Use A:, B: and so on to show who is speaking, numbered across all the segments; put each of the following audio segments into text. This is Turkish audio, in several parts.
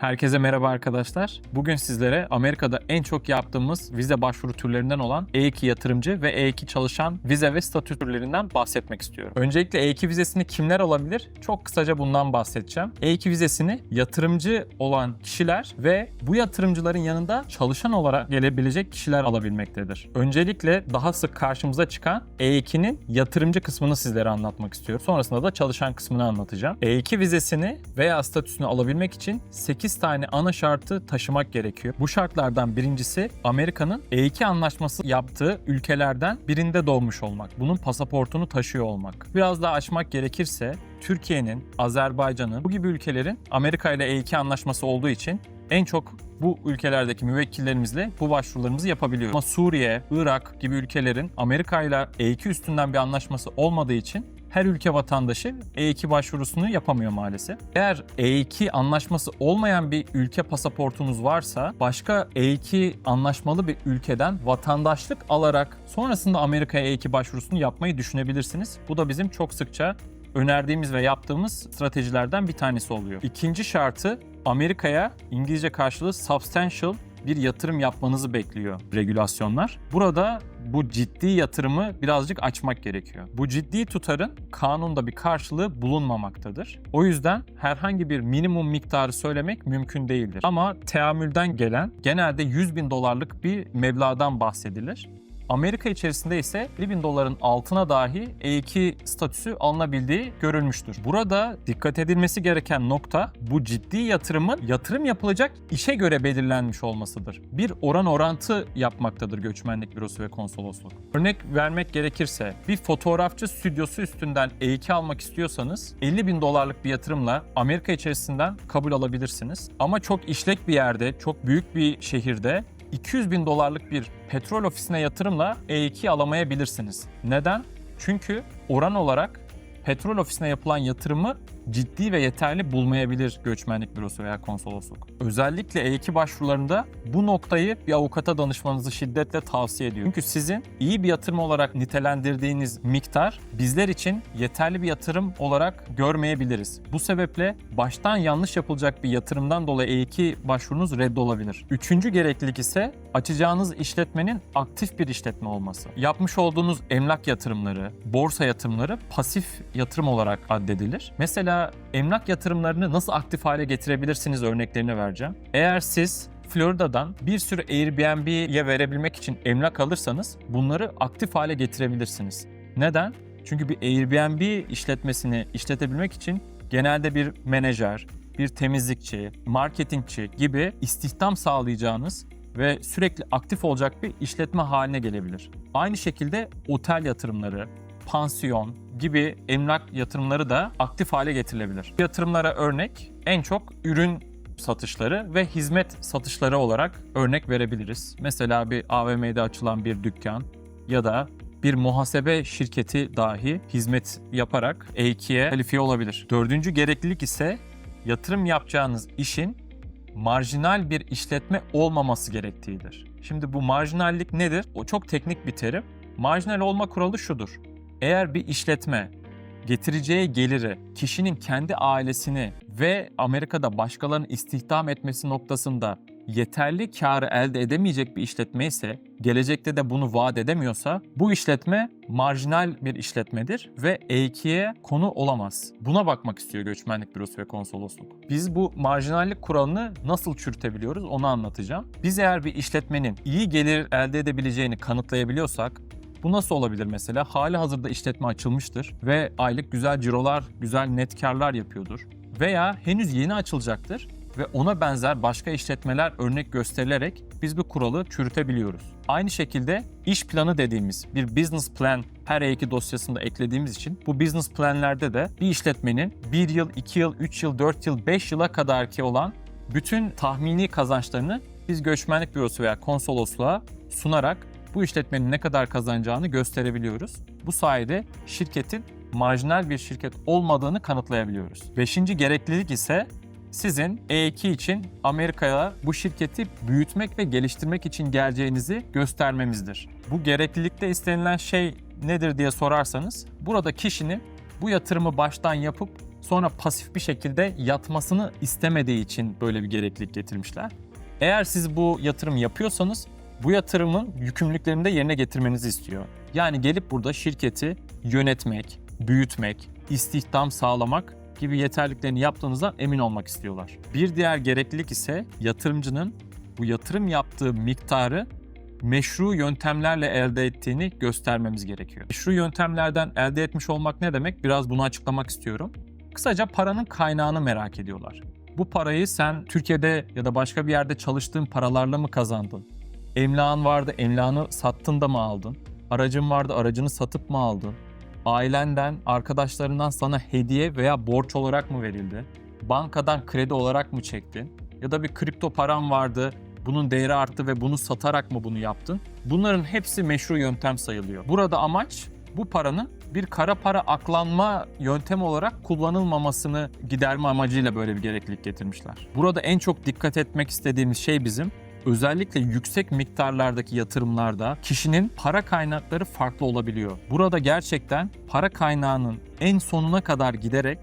A: Herkese merhaba arkadaşlar. Bugün sizlere Amerika'da en çok yaptığımız vize başvuru türlerinden olan E2 yatırımcı ve E2 çalışan vize ve statü türlerinden bahsetmek istiyorum. Öncelikle E2 vizesini kimler alabilir? Çok kısaca bundan bahsedeceğim. E2 vizesini yatırımcı olan kişiler ve bu yatırımcıların yanında çalışan olarak gelebilecek kişiler alabilmektedir. Öncelikle daha sık karşımıza çıkan E2'nin yatırımcı kısmını sizlere anlatmak istiyorum. Sonrasında da çalışan kısmını anlatacağım. E2 vizesini veya statüsünü alabilmek için 8 tane ana şartı taşımak gerekiyor. Bu şartlardan birincisi Amerika'nın E2 anlaşması yaptığı ülkelerden birinde doğmuş olmak. Bunun pasaportunu taşıyor olmak. Biraz daha açmak gerekirse Türkiye'nin, Azerbaycan'ın bu gibi ülkelerin Amerika ile E2 anlaşması olduğu için en çok bu ülkelerdeki müvekkillerimizle bu başvurularımızı yapabiliyoruz. Ama Suriye, Irak gibi ülkelerin Amerika ile E2 üstünden bir anlaşması olmadığı için her ülke vatandaşı E2 başvurusunu yapamıyor maalesef. Eğer E2 anlaşması olmayan bir ülke pasaportunuz varsa başka E2 anlaşmalı bir ülkeden vatandaşlık alarak sonrasında Amerika'ya E2 başvurusunu yapmayı düşünebilirsiniz. Bu da bizim çok sıkça önerdiğimiz ve yaptığımız stratejilerden bir tanesi oluyor. İkinci şartı Amerika'ya İngilizce karşılığı substantial bir yatırım yapmanızı bekliyor regülasyonlar. Burada bu ciddi yatırımı birazcık açmak gerekiyor. Bu ciddi tutarın kanunda bir karşılığı bulunmamaktadır. O yüzden herhangi bir minimum miktarı söylemek mümkün değildir. Ama teamülden gelen genelde 100 bin dolarlık bir meblağdan bahsedilir. Amerika içerisinde ise 50 bin doların altına dahi E2 statüsü alınabildiği görülmüştür. Burada dikkat edilmesi gereken nokta bu ciddi yatırımın yatırım yapılacak işe göre belirlenmiş olmasıdır. Bir oran orantı yapmaktadır göçmenlik bürosu ve konsolosluk. Örnek vermek gerekirse bir fotoğrafçı stüdyosu üstünden E2 almak istiyorsanız 50 bin dolarlık bir yatırımla Amerika içerisinden kabul alabilirsiniz. Ama çok işlek bir yerde, çok büyük bir şehirde 200 bin dolarlık bir petrol ofisine yatırımla E2 alamayabilirsiniz. Neden? Çünkü oran olarak petrol ofisine yapılan yatırımı ciddi ve yeterli bulmayabilir göçmenlik bürosu veya konsolosluk. Özellikle E2 başvurularında bu noktayı bir avukata danışmanızı şiddetle tavsiye ediyorum. Çünkü sizin iyi bir yatırım olarak nitelendirdiğiniz miktar bizler için yeterli bir yatırım olarak görmeyebiliriz. Bu sebeple baştan yanlış yapılacak bir yatırımdan dolayı E2 başvurunuz reddolabilir. Üçüncü gereklilik ise açacağınız işletmenin aktif bir işletme olması. Yapmış olduğunuz emlak yatırımları, borsa yatırımları pasif yatırım olarak addedilir. Mesela emlak yatırımlarını nasıl aktif hale getirebilirsiniz örneklerini vereceğim. Eğer siz Florida'dan bir sürü Airbnb'ye verebilmek için emlak alırsanız bunları aktif hale getirebilirsiniz. Neden? Çünkü bir Airbnb işletmesini işletebilmek için genelde bir menajer, bir temizlikçi, marketingçi gibi istihdam sağlayacağınız ve sürekli aktif olacak bir işletme haline gelebilir. Aynı şekilde otel yatırımları, pansiyon gibi emlak yatırımları da aktif hale getirilebilir. Yatırımlara örnek en çok ürün satışları ve hizmet satışları olarak örnek verebiliriz. Mesela bir AVM'de açılan bir dükkan ya da bir muhasebe şirketi dahi hizmet yaparak E2'ye kalifiye olabilir. Dördüncü gereklilik ise yatırım yapacağınız işin marjinal bir işletme olmaması gerektiğidir. Şimdi bu marjinallik nedir? O çok teknik bir terim. Marjinal olma kuralı şudur. Eğer bir işletme getireceği geliri kişinin kendi ailesini ve Amerika'da başkalarının istihdam etmesi noktasında yeterli karı elde edemeyecek bir işletme ise, gelecekte de bunu vaat edemiyorsa bu işletme marjinal bir işletmedir ve E2'ye konu olamaz. Buna bakmak istiyor göçmenlik bürosu ve konsolosluk. Biz bu marjinallik kuralını nasıl çürütebiliyoruz onu anlatacağım. Biz eğer bir işletmenin iyi gelir elde edebileceğini kanıtlayabiliyorsak bu nasıl olabilir mesela? Hali hazırda işletme açılmıştır ve aylık güzel cirolar, güzel net karlar yapıyordur. Veya henüz yeni açılacaktır ve ona benzer başka işletmeler örnek gösterilerek biz bu kuralı çürütebiliyoruz. Aynı şekilde iş planı dediğimiz bir business plan her E2 dosyasında eklediğimiz için bu business planlerde de bir işletmenin 1 yıl, 2 yıl, 3 yıl, 4 yıl, 5 yıla kadar ki olan bütün tahmini kazançlarını biz göçmenlik bürosu veya konsolosluğa sunarak bu işletmenin ne kadar kazanacağını gösterebiliyoruz. Bu sayede şirketin marjinal bir şirket olmadığını kanıtlayabiliyoruz. Beşinci gereklilik ise sizin E2 için Amerika'ya bu şirketi büyütmek ve geliştirmek için geleceğinizi göstermemizdir. Bu gereklilikte istenilen şey nedir diye sorarsanız burada kişinin bu yatırımı baştan yapıp Sonra pasif bir şekilde yatmasını istemediği için böyle bir gereklilik getirmişler. Eğer siz bu yatırım yapıyorsanız bu yatırımın yükümlülüklerini de yerine getirmenizi istiyor. Yani gelip burada şirketi yönetmek, büyütmek, istihdam sağlamak gibi yeterliliklerini yaptığınızdan emin olmak istiyorlar. Bir diğer gereklilik ise yatırımcının bu yatırım yaptığı miktarı meşru yöntemlerle elde ettiğini göstermemiz gerekiyor. Meşru yöntemlerden elde etmiş olmak ne demek? Biraz bunu açıklamak istiyorum. Kısaca paranın kaynağını merak ediyorlar. Bu parayı sen Türkiye'de ya da başka bir yerde çalıştığın paralarla mı kazandın? Emlakın vardı, emlakını sattın da mı aldın? Aracın vardı, aracını satıp mı aldın? Ailenden, arkadaşlarından sana hediye veya borç olarak mı verildi? Bankadan kredi olarak mı çektin? Ya da bir kripto paran vardı, bunun değeri arttı ve bunu satarak mı bunu yaptın? Bunların hepsi meşru yöntem sayılıyor. Burada amaç bu paranın bir kara para aklanma yöntemi olarak kullanılmamasını giderme amacıyla böyle bir gereklilik getirmişler. Burada en çok dikkat etmek istediğimiz şey bizim özellikle yüksek miktarlardaki yatırımlarda kişinin para kaynakları farklı olabiliyor. Burada gerçekten para kaynağının en sonuna kadar giderek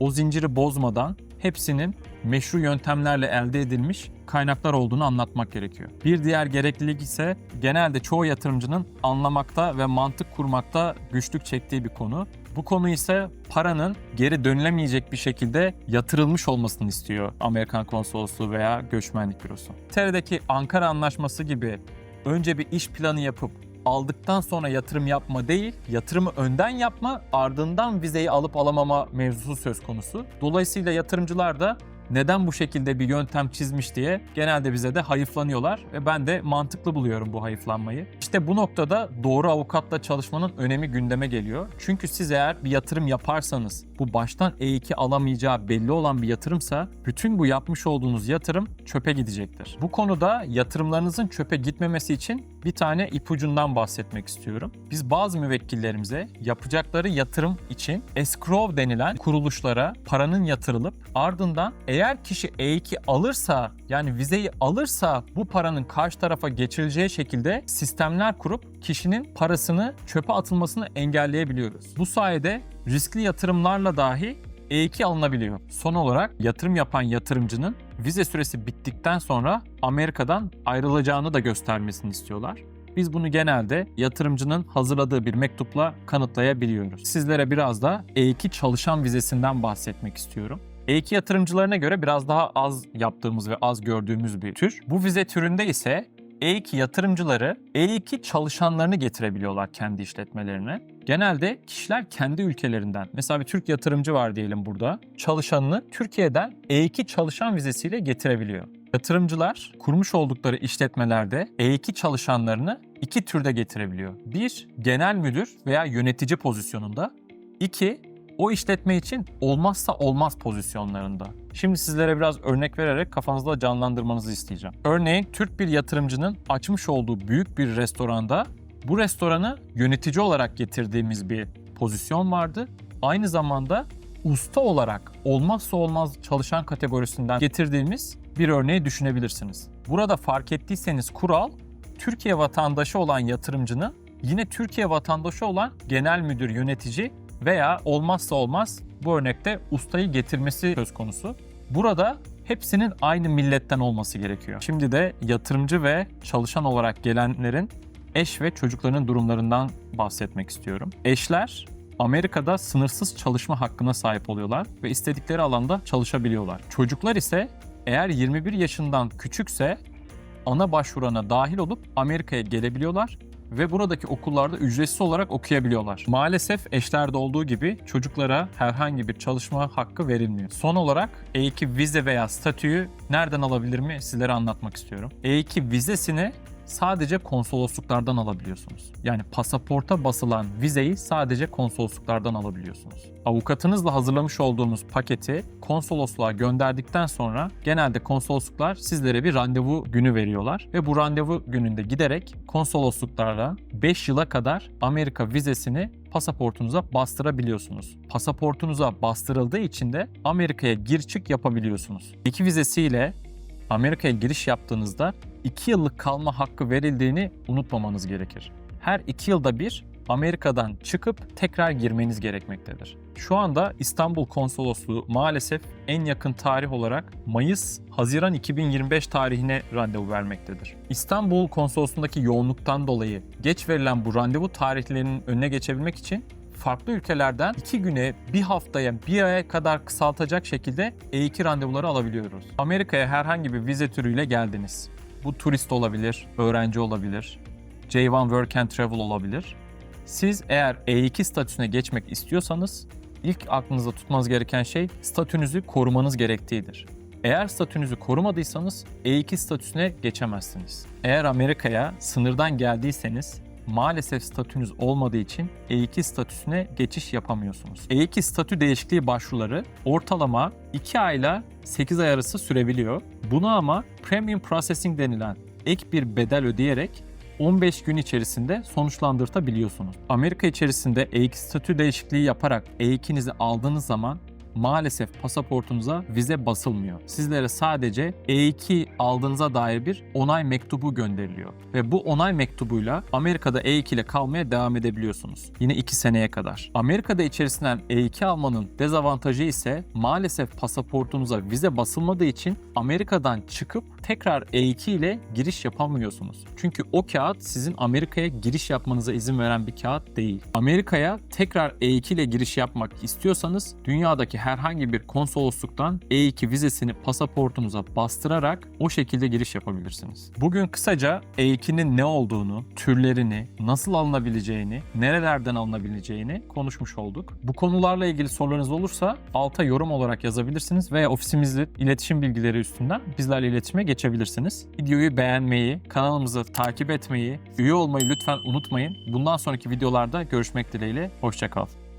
A: o zinciri bozmadan hepsinin meşru yöntemlerle elde edilmiş kaynaklar olduğunu anlatmak gerekiyor. Bir diğer gereklilik ise genelde çoğu yatırımcının anlamakta ve mantık kurmakta güçlük çektiği bir konu. Bu konu ise paranın geri dönülemeyecek bir şekilde yatırılmış olmasını istiyor Amerikan Konsolosluğu veya Göçmenlik Bürosu. TR'deki Ankara Anlaşması gibi önce bir iş planı yapıp aldıktan sonra yatırım yapma değil, yatırımı önden yapma, ardından vizeyi alıp alamama mevzusu söz konusu. Dolayısıyla yatırımcılar da neden bu şekilde bir yöntem çizmiş diye genelde bize de hayıflanıyorlar ve ben de mantıklı buluyorum bu hayıflanmayı. İşte bu noktada doğru avukatla çalışmanın önemi gündeme geliyor. Çünkü siz eğer bir yatırım yaparsanız bu baştan E2 alamayacağı belli olan bir yatırımsa bütün bu yapmış olduğunuz yatırım çöpe gidecektir. Bu konuda yatırımlarınızın çöpe gitmemesi için bir tane ipucundan bahsetmek istiyorum. Biz bazı müvekkillerimize yapacakları yatırım için escrow denilen kuruluşlara paranın yatırılıp ardından eğer kişi E2 alırsa yani vizeyi alırsa bu paranın karşı tarafa geçirileceği şekilde sistemler kurup kişinin parasını çöpe atılmasını engelleyebiliyoruz. Bu sayede riskli yatırımlarla dahi E2 alınabiliyor. Son olarak yatırım yapan yatırımcının vize süresi bittikten sonra Amerika'dan ayrılacağını da göstermesini istiyorlar. Biz bunu genelde yatırımcının hazırladığı bir mektupla kanıtlayabiliyoruz. Sizlere biraz da E2 çalışan vizesinden bahsetmek istiyorum. E2 yatırımcılarına göre biraz daha az yaptığımız ve az gördüğümüz bir tür. Bu vize türünde ise E2 yatırımcıları E2 çalışanlarını getirebiliyorlar kendi işletmelerine. Genelde kişiler kendi ülkelerinden, mesela bir Türk yatırımcı var diyelim burada, çalışanını Türkiye'den E2 çalışan vizesiyle getirebiliyor. Yatırımcılar kurmuş oldukları işletmelerde E2 çalışanlarını iki türde getirebiliyor. Bir, genel müdür veya yönetici pozisyonunda. İki, o işletme için olmazsa olmaz pozisyonlarında. Şimdi sizlere biraz örnek vererek kafanızda canlandırmanızı isteyeceğim. Örneğin Türk bir yatırımcının açmış olduğu büyük bir restoranda bu restoranı yönetici olarak getirdiğimiz bir pozisyon vardı. Aynı zamanda usta olarak olmazsa olmaz çalışan kategorisinden getirdiğimiz bir örneği düşünebilirsiniz. Burada fark ettiyseniz kural Türkiye vatandaşı olan yatırımcının yine Türkiye vatandaşı olan genel müdür yönetici veya olmazsa olmaz bu örnekte ustayı getirmesi söz konusu. Burada hepsinin aynı milletten olması gerekiyor. Şimdi de yatırımcı ve çalışan olarak gelenlerin eş ve çocuklarının durumlarından bahsetmek istiyorum. Eşler Amerika'da sınırsız çalışma hakkına sahip oluyorlar ve istedikleri alanda çalışabiliyorlar. Çocuklar ise eğer 21 yaşından küçükse ana başvurana dahil olup Amerika'ya gelebiliyorlar ve buradaki okullarda ücretsiz olarak okuyabiliyorlar. Maalesef eşlerde olduğu gibi çocuklara herhangi bir çalışma hakkı verilmiyor. Son olarak E2 vize veya statüyü nereden alabilir mi sizlere anlatmak istiyorum. E2 vizesini sadece konsolosluklardan alabiliyorsunuz. Yani pasaporta basılan vizeyi sadece konsolosluklardan alabiliyorsunuz. Avukatınızla hazırlamış olduğunuz paketi konsolosluğa gönderdikten sonra genelde konsolosluklar sizlere bir randevu günü veriyorlar ve bu randevu gününde giderek konsolosluklarla 5 yıla kadar Amerika vizesini pasaportunuza bastırabiliyorsunuz. Pasaportunuza bastırıldığı için de Amerika'ya gir çık yapabiliyorsunuz. İki vizesiyle Amerika'ya giriş yaptığınızda 2 yıllık kalma hakkı verildiğini unutmamanız gerekir. Her 2 yılda bir Amerika'dan çıkıp tekrar girmeniz gerekmektedir. Şu anda İstanbul Konsolosluğu maalesef en yakın tarih olarak Mayıs-Haziran 2025 tarihine randevu vermektedir. İstanbul Konsolosluğu'ndaki yoğunluktan dolayı geç verilen bu randevu tarihlerinin önüne geçebilmek için farklı ülkelerden 2 güne, bir haftaya, bir aya kadar kısaltacak şekilde E2 randevuları alabiliyoruz. Amerika'ya herhangi bir vize türüyle geldiniz. Bu turist olabilir, öğrenci olabilir, J1 Work and Travel olabilir. Siz eğer E2 statüsüne geçmek istiyorsanız ilk aklınızda tutmanız gereken şey statünüzü korumanız gerektiğidir. Eğer statünüzü korumadıysanız E2 statüsüne geçemezsiniz. Eğer Amerika'ya sınırdan geldiyseniz maalesef statünüz olmadığı için E2 statüsüne geçiş yapamıyorsunuz. E2 statü değişikliği başvuruları ortalama 2 ayla 8 ay arası sürebiliyor. Bunu ama Premium Processing denilen ek bir bedel ödeyerek 15 gün içerisinde sonuçlandırtabiliyorsunuz. Amerika içerisinde E2 statü değişikliği yaparak E2'nizi aldığınız zaman maalesef pasaportunuza vize basılmıyor. Sizlere sadece E2 aldığınıza dair bir onay mektubu gönderiliyor. Ve bu onay mektubuyla Amerika'da E2 ile kalmaya devam edebiliyorsunuz. Yine 2 seneye kadar. Amerika'da içerisinden E2 almanın dezavantajı ise maalesef pasaportunuza vize basılmadığı için Amerika'dan çıkıp tekrar E2 ile giriş yapamıyorsunuz. Çünkü o kağıt sizin Amerika'ya giriş yapmanıza izin veren bir kağıt değil. Amerika'ya tekrar E2 ile giriş yapmak istiyorsanız dünyadaki herhangi bir konsolosluktan E2 vizesini pasaportunuza bastırarak o şekilde giriş yapabilirsiniz. Bugün kısaca E2'nin ne olduğunu, türlerini, nasıl alınabileceğini, nerelerden alınabileceğini konuşmuş olduk. Bu konularla ilgili sorularınız olursa alta yorum olarak yazabilirsiniz veya ofisimizde iletişim bilgileri üstünden bizlerle iletişime geçebilirsiniz. Videoyu beğenmeyi, kanalımızı takip etmeyi, üye olmayı lütfen unutmayın. Bundan sonraki videolarda görüşmek dileğiyle. Hoşçakal.